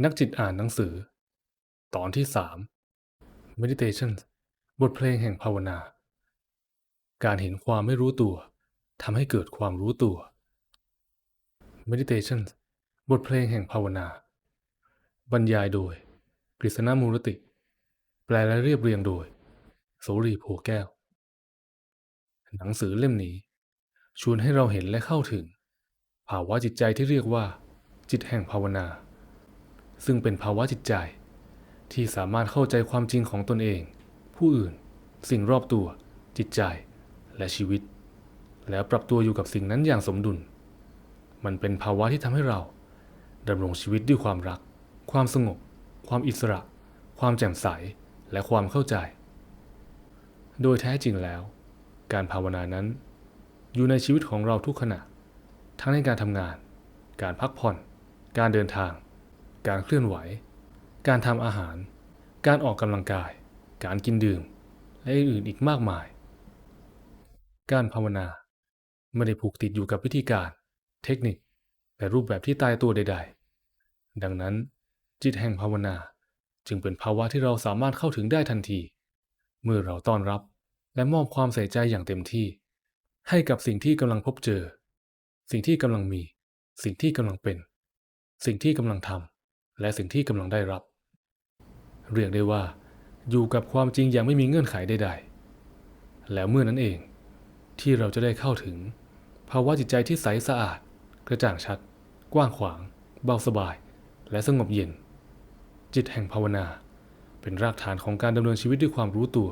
นักจิตอ่านหนังสือ ตอนที่ 3 Meditation บทเพลงแห่งภาวนา การเห็นความไม่รู้ตัวทำให้เกิดความรู้ตัว Meditation บทเพลงแห่งภาวนา บรรยายโดย กฤษณมูรติ แปลและเรียบเรียงโดย โสรีโพแก้ว หนังสือเล่มนี้ ชวนให้เราเห็นและเข้าถึง ภาวะจิตใจที่เรียกว่า จิตแห่งภาวนา ซึ่งเป็นภาวะจิตใจ ที่สามารถเข้าใจความจริงของตนเอง ผู้อื่น สิ่งรอบตัว จิตใจ และชีวิต แล้วปรับตัวอยู่กับสิ่งนั้นอย่างสมดุล มันเป็นภาวะที่ทำให้เราดำรงชีวิตด้วยความรัก ความสงบ ความอิสระ ความแจ่มใส และความเข้าใจ โดยแท้จริงแล้ว การภาวนานั้น อยู่ในชีวิตของเราทุกขณะ ทั้งในการทำงาน การพักผ่อน การเดินทาง การเคลื่อนไหว การทำอาหาร การออกกำลังกาย การกินดื่ม และอื่นอีกมากมาย การภาวนาไม่ได้ผูกติดอยู่กับวิธีการ เทคนิค และรูปแบบที่ตายตัวใด ๆ ดังนั้น จิตแห่งภาวนาจึงเป็นภาวะที่เราสามารถเข้าถึงได้ทันที เมื่อเราต้อนรับและมอบความใส่ใจอย่างเต็มที่ ให้กับสิ่งที่กำลังพบเจอ สิ่งที่กำลังมี สิ่งที่กำลังเป็น สิ่งที่กำลังทำ และสิ่งที่กำลังได้รับ เรียกได้ว่าอยู่กับความจริงอย่างไม่มีเงื่อนไขใดๆ แล้วเมื่อนั้นเองที่เราจะได้เข้าถึง ภาวะจิตใจที่ใสสะอาด กระจ่างชัด กว้างขวาง เบาสบาย และสงบเย็น จิตแห่งภาวนา เป็นรากฐานของการดำเนินชีวิตด้วยความรู้ตัว